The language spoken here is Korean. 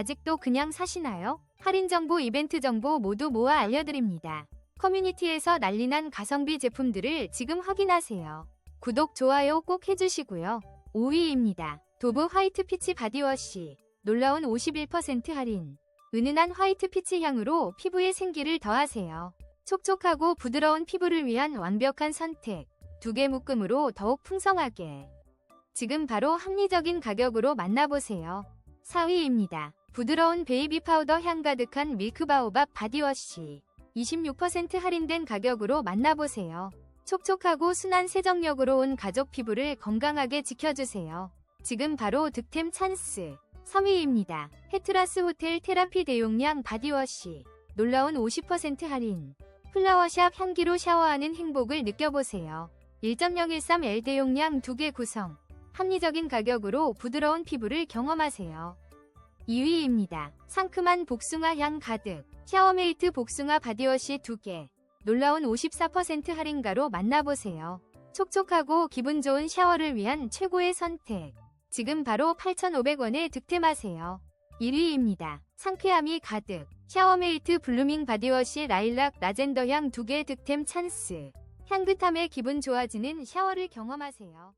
아직도 그냥 사시나요? 할인 정보, 이벤트 정보 모두 모아 알려드립니다. 커뮤니티에서 난리난 가성비 제품들을 지금 확인하세요. 구독, 좋아요 꼭 해주시고요. 5위입니다. 도브 화이트 피치 바디워시. 놀라운 51% 할인. 은은한 화이트 피치 향으로 피부에 생기를 더하세요. 촉촉하고 부드러운 피부를 위한 완벽한 선택. 두 개 묶음으로 더욱 풍성하게. 지금 바로 합리적인 가격으로 만나보세요. 4위입니다. 부드러운 베이비 파우더 향 가득한 밀크바오밥 바디워시. 26% 할인된 가격으로 만나보세요. 촉촉하고 순한 세정력으로 온 가족 피부를 건강하게 지켜주세요. 지금 바로 득템 찬스. 3위입니다. 헤트라스 호텔 테라피 대용량 바디워시. 놀라운 50% 할인. 플라워샵 향기로 샤워하는 행복을 느껴보세요. 1.013L 대용량 2개 구성. 합리적인 가격으로 부드러운 피부를 경험하세요. 2위입니다. 상큼한 복숭아 향 가득. 샤워메이트 복숭아 바디워시 2개. 놀라운 54% 할인가로 만나보세요. 촉촉하고 기분 좋은 샤워를 위한 최고의 선택. 지금 바로 8,500원에 득템하세요. 1위입니다. 상쾌함이 가득. 샤워메이트 블루밍 바디워시 라일락 라젠더 향 2개 득템 찬스. 향긋함에 기분 좋아지는 샤워를 경험하세요.